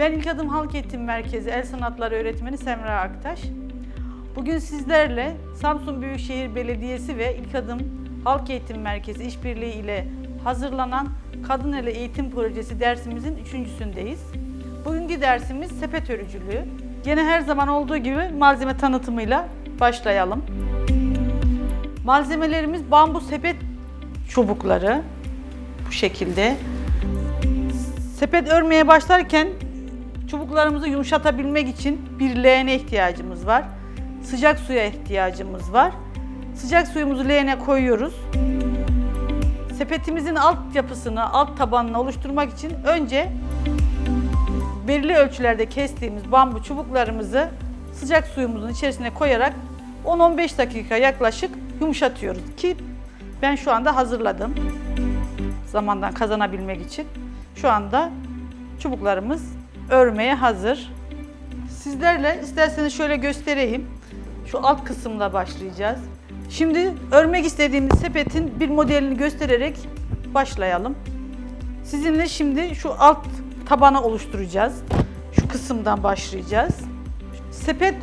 Ben İlk Adım Halk Eğitim Merkezi El Sanatları Öğretmeni Semra Aktaş. Bugün sizlerle Samsun Büyükşehir Belediyesi ve İlk Adım Halk Eğitim Merkezi işbirliği ile hazırlanan Kadın Ele Eğitim Projesi dersimizin üçüncüsündeyiz. Bugünkü dersimiz sepet örücülüğü. Gene her zaman olduğu gibi malzeme tanıtımıyla başlayalım. Malzemelerimiz bambu sepet çubukları bu şekilde. Sepet örmeye başlarken çubuklarımızı yumuşatabilmek için bir leğene ihtiyacımız var. Sıcak suya ihtiyacımız var. Sıcak suyumuzu leğene koyuyoruz. Sepetimizin alt yapısını, alt tabanını oluşturmak için önce belirli ölçülerde kestiğimiz bambu çubuklarımızı sıcak suyumuzun içerisine koyarak 10-15 dakika yaklaşık yumuşatıyoruz ki ben şu anda hazırladım. Zamandan kazanabilmek için. Şu anda çubuklarımız örmeye hazır. Sizlerle isterseniz şöyle göstereyim. Şu alt kısımla başlayacağız. Şimdi örmek istediğimiz sepetin bir modelini göstererek başlayalım. Sizinle şimdi şu alt tabanı oluşturacağız. Şu kısımdan başlayacağız. Sepet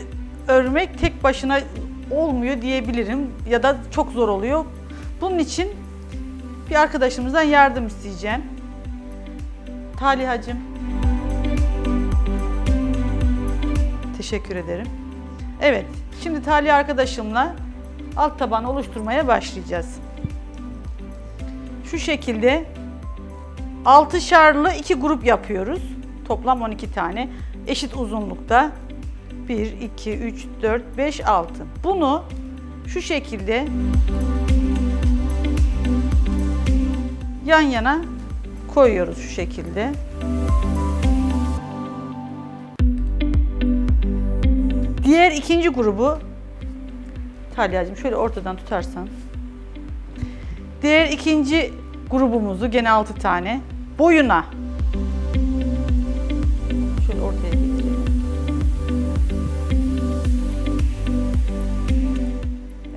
örmek tek başına olmuyor diyebilirim ya da çok zor oluyor. Bunun için bir arkadaşımızdan yardım isteyeceğim. Talihacığım. Teşekkür ederim. Evet, şimdi Talih arkadaşımla alt taban oluşturmaya başlayacağız. Şu şekilde altışarlı iki grup yapıyoruz. Toplam 12 tane. Eşit uzunlukta. 1, 2, 3, 4, 5, 6. Bunu şu şekilde yan yana koyuyoruz şu şekilde. Diğer ikinci grubu Talya'cığım şöyle ortadan tutarsan. Diğer ikinci grubumuzu gene 6 tane boyuna şöyle ortaya getirelim.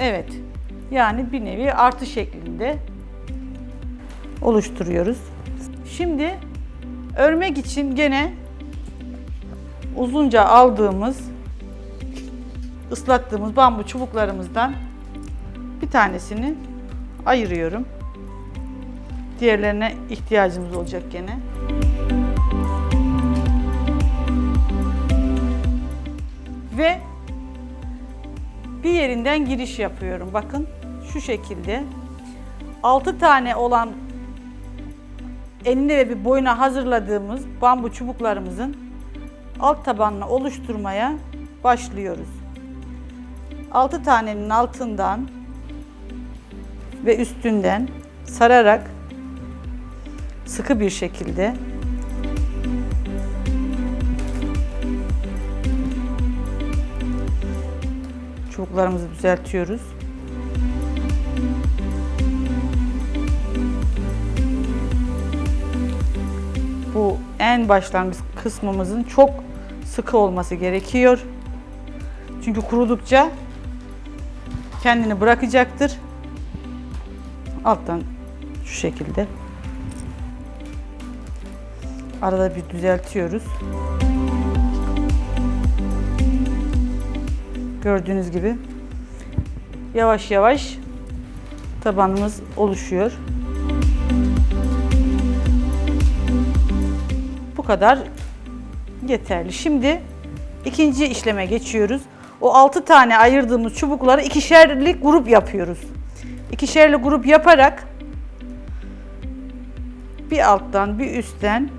Evet. Yani bir nevi artı şeklinde oluşturuyoruz. Şimdi örmek için gene uzunca aldığımız ıslattığımız bambu çubuklarımızdan bir tanesini ayırıyorum. Diğerlerine ihtiyacımız olacak gene. Ve bir yerinden giriş yapıyorum. Bakın şu şekilde 6 tane olan enine ve bir boyuna hazırladığımız bambu çubuklarımızın alt tabanını oluşturmaya başlıyoruz. 6 tanenin altından ve üstünden sararak sıkı bir şekilde çubuklarımızı düzeltiyoruz. Bu en başlangıç kısmımızın çok sıkı olması gerekiyor. Çünkü kurudukça kendini bırakacaktır. Alttan şu şekilde arada bir düzeltiyoruz. Gördüğünüz gibi yavaş yavaş tabanımız oluşuyor. Bu kadar yeterli. Şimdi ikinci işleme geçiyoruz. O 6 tane ayırdığımız çubukları ikişerli grup yapıyoruz. İkişerli grup yaparak bir alttan bir üstten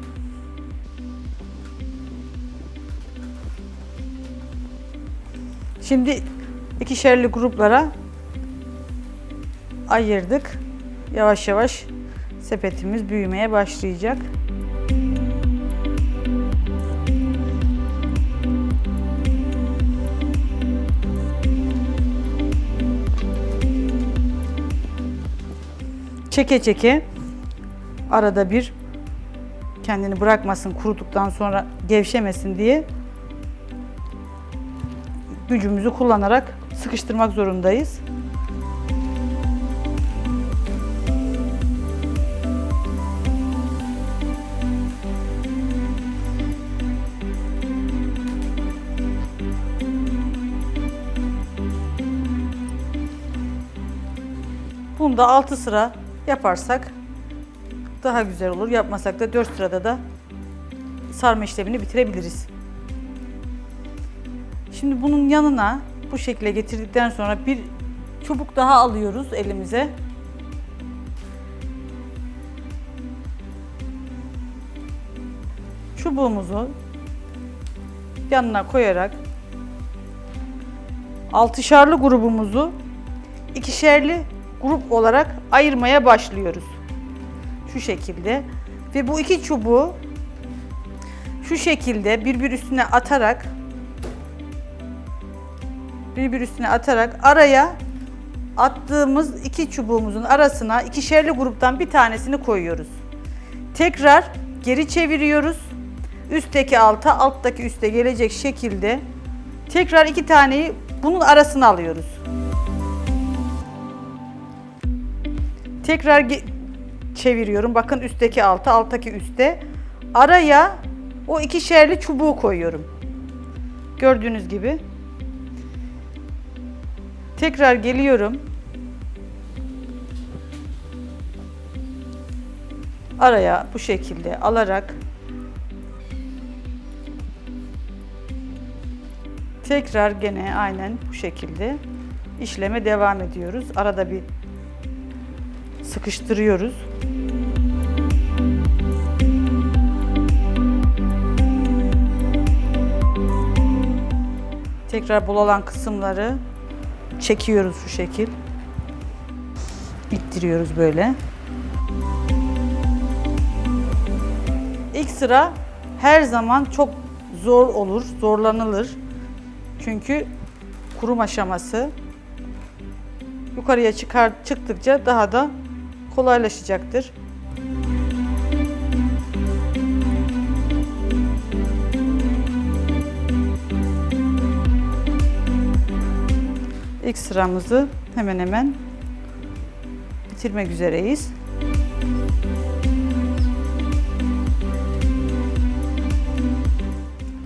Şimdi ikişerli gruplara ayırdık. Yavaş yavaş sepetimiz büyümeye başlayacak. çeke çeke arada bir kendini bırakmasın kuruduktan sonra gevşemesin diye gücümüzü kullanarak sıkıştırmak zorundayız. Bunda 6 sıra yaparsak daha güzel olur. Yapmasak da 4 sırada da sarma işlemini bitirebiliriz. Şimdi bunun yanına bu şekilde getirdikten sonra bir çubuk daha alıyoruz elimize. Çubuğumuzu yanına koyarak altışarlı grubumuzu ikişerli grup olarak ayırmaya başlıyoruz. Şu şekilde ve bu iki çubuğu şu şekilde birbir üstüne atarak birbir üstüne atarak araya attığımız iki çubuğumuzun arasına ikişerli gruptan bir tanesini koyuyoruz. Tekrar geri çeviriyoruz. Üstteki alta, alttaki üste gelecek şekilde tekrar iki taneyi bunun arasına alıyoruz. Tekrar çeviriyorum. Bakın üstteki alta, alttaki üste. Araya o ikişerli çubuğu koyuyorum. Gördüğünüz gibi. Tekrar geliyorum. Araya bu şekilde alarak tekrar gene aynen bu şekilde işleme devam ediyoruz. Arada bir sıkıştırıyoruz. Tekrar bol olan kısımları çekiyoruz şu şekil. İttiriyoruz böyle. İlk sıra her zaman çok zor olur, zorlanılır. Çünkü kurum aşaması yukarıya çıkar çıktıkça daha da kolaylaşacaktır. İlk sıramızı hemen hemen bitirmek üzereyiz.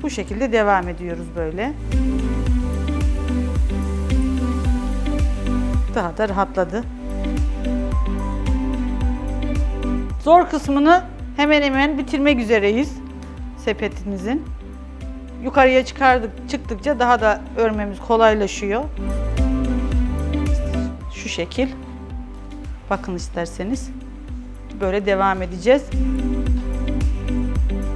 Bu şekilde devam ediyoruz böyle. Daha da rahatladı. Zor kısmını hemen hemen bitirmek üzereyiz sepetimizin. Yukarıya çıkardık çıktıkça daha da örmemiz kolaylaşıyor. Şu şekil. Bakın isterseniz. Böyle devam edeceğiz.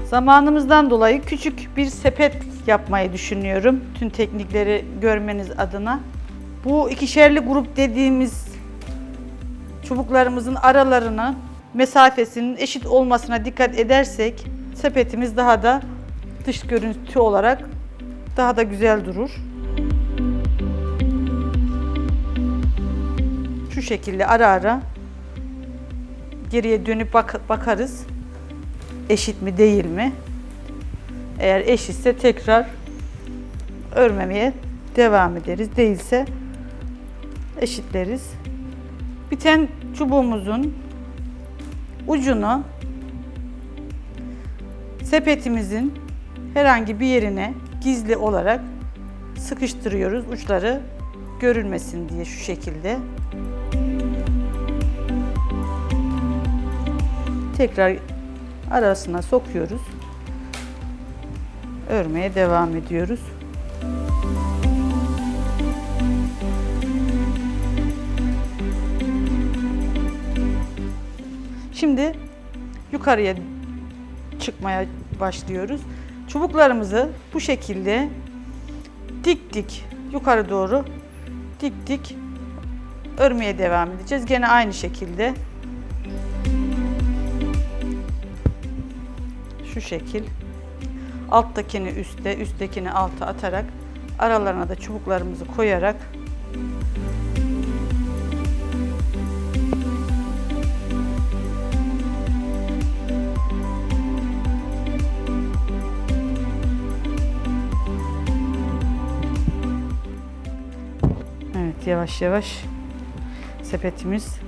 Zamanımızdan dolayı küçük bir sepet yapmayı düşünüyorum. Tüm teknikleri görmeniz adına. Bu ikişerli grup dediğimiz çubuklarımızın aralarını mesafesinin eşit olmasına dikkat edersek sepetimiz daha da dış görüntü olarak daha da güzel durur. Şu şekilde ara ara geriye dönüp bak bakarız. Eşit mi değil mi? Eğer eşitse tekrar örmemeye devam ederiz. Değilse eşitleriz. Biten çubuğumuzun ucunu sepetimizin herhangi bir yerine gizli olarak sıkıştırıyoruz. Uçları görülmesin diye şu şekilde. Tekrar arasına sokuyoruz. Örmeye devam ediyoruz. Şimdi yukarıya çıkmaya başlıyoruz. Çubuklarımızı bu şekilde dik dik yukarı doğru dik dik örmeye devam edeceğiz. Gene aynı şekilde şu şekil alttakini üste, üsttekini alta atarak aralarına da çubuklarımızı koyarak yavaş yavaş sepetimiz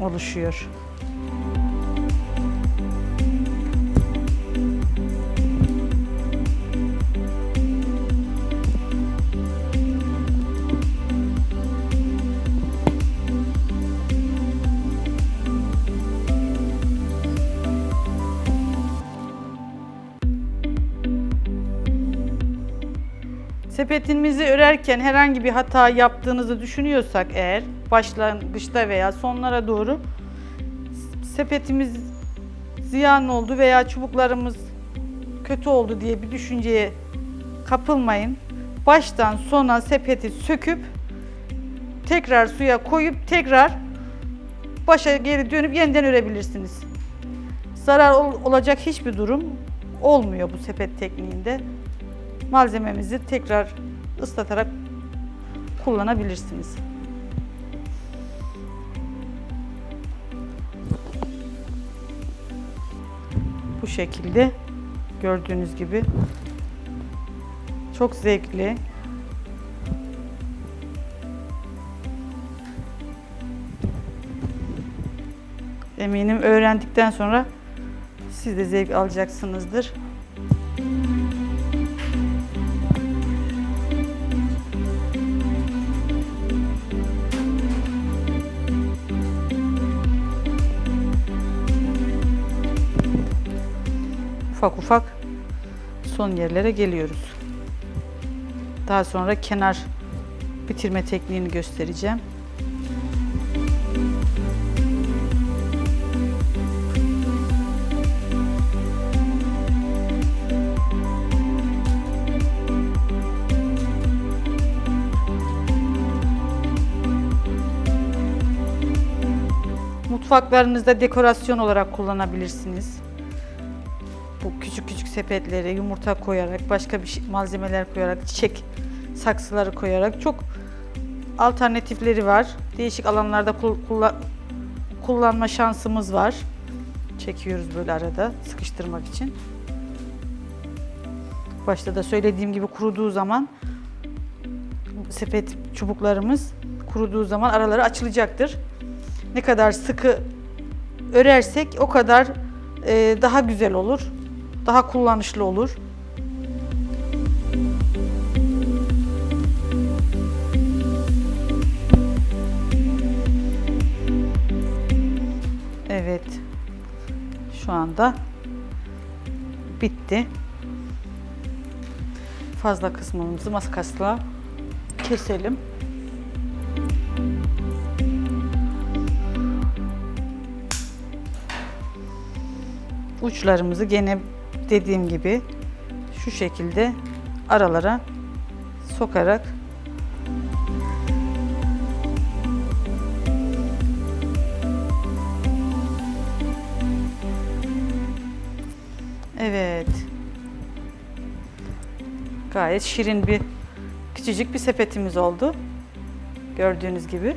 oluşuyor. Sepetimizi örerken herhangi bir hata yaptığınızı düşünüyorsak eğer başlangıçta veya sonlara doğru sepetimiz ziyan oldu veya çubuklarımız kötü oldu diye bir düşünceye kapılmayın. Baştan sona sepeti söküp tekrar suya koyup tekrar başa geri dönüp yeniden örebilirsiniz. Zarar ol- olacak hiçbir durum olmuyor bu sepet tekniğinde. Malzememizi tekrar ıslatarak kullanabilirsiniz. Bu şekilde gördüğünüz gibi çok zevkli. Eminim öğrendikten sonra siz de zevk alacaksınızdır. Ufak ufak son yerlere geliyoruz. Daha sonra kenar bitirme tekniğini göstereceğim. Mutfaklarınızda dekorasyon olarak kullanabilirsiniz. Bu küçük küçük sepetleri yumurta koyarak, başka bir şey, malzemeler koyarak, çiçek saksıları koyarak çok alternatifleri var. Değişik alanlarda kul- kulla- kullanma şansımız var. Çekiyoruz böyle arada sıkıştırmak için. Başta da söylediğim gibi kuruduğu zaman sepet çubuklarımız kuruduğu zaman araları açılacaktır. Ne kadar sıkı örersek o kadar daha güzel olur. Daha kullanışlı olur. Evet. Şu anda bitti. Fazla kısmımızı makasla keselim. uçlarımızı gene dediğim gibi şu şekilde aralara sokarak Evet. Gayet şirin bir küçücük bir sepetimiz oldu. Gördüğünüz gibi.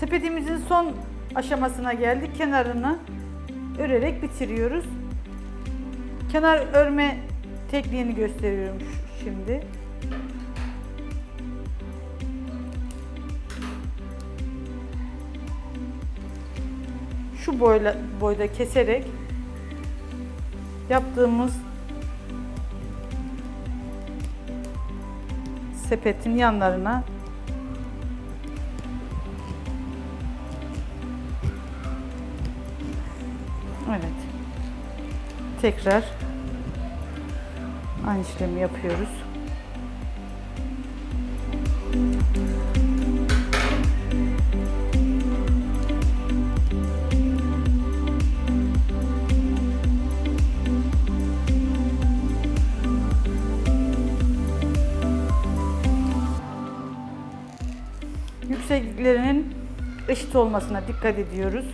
Sepetimizin son aşamasına geldik. Kenarını örerek bitiriyoruz. Kenar örme tekniğini gösteriyorum şimdi. Şu boyla boyda keserek yaptığımız sepetin yanlarına Tekrar aynı işlemi yapıyoruz. Yüksekliklerinin eşit olmasına dikkat ediyoruz.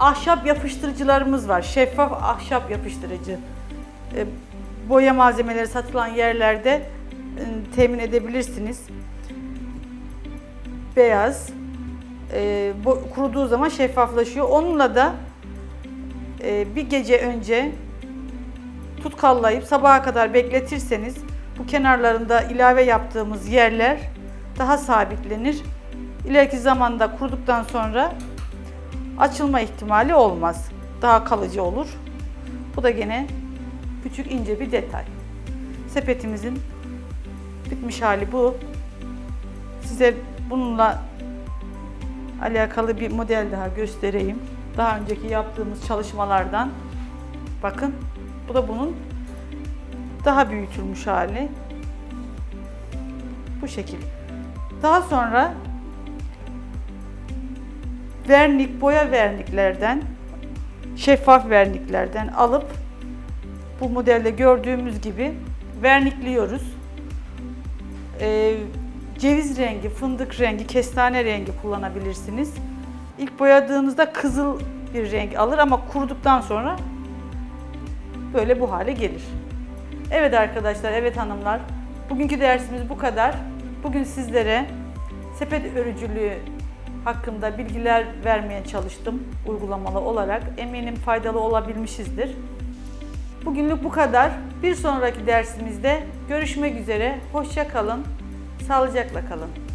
Ahşap yapıştırıcılarımız var. Şeffaf ahşap yapıştırıcı. E, boya malzemeleri satılan yerlerde e, temin edebilirsiniz. Beyaz. E, bu, kuruduğu zaman şeffaflaşıyor. Onunla da e, bir gece önce tutkallayıp sabaha kadar bekletirseniz bu kenarlarında ilave yaptığımız yerler daha sabitlenir. İleriki zamanda kuruduktan sonra açılma ihtimali olmaz. Daha kalıcı olur. Bu da gene küçük ince bir detay. Sepetimizin bitmiş hali bu. Size bununla alakalı bir model daha göstereyim. Daha önceki yaptığımız çalışmalardan. Bakın bu da bunun daha büyütülmüş hali. Bu şekil. Daha sonra vernik, boya verniklerden, şeffaf verniklerden alıp bu modelde gördüğümüz gibi vernikliyoruz. Ee, ceviz rengi, fındık rengi, kestane rengi kullanabilirsiniz. İlk boyadığınızda kızıl bir renk alır ama kuruduktan sonra böyle bu hale gelir. Evet arkadaşlar, evet hanımlar. Bugünkü dersimiz bu kadar. Bugün sizlere sepet örücülüğü hakkında bilgiler vermeye çalıştım uygulamalı olarak. Eminim faydalı olabilmişizdir. Bugünlük bu kadar. Bir sonraki dersimizde görüşmek üzere. Hoşça kalın. Sağlıcakla kalın.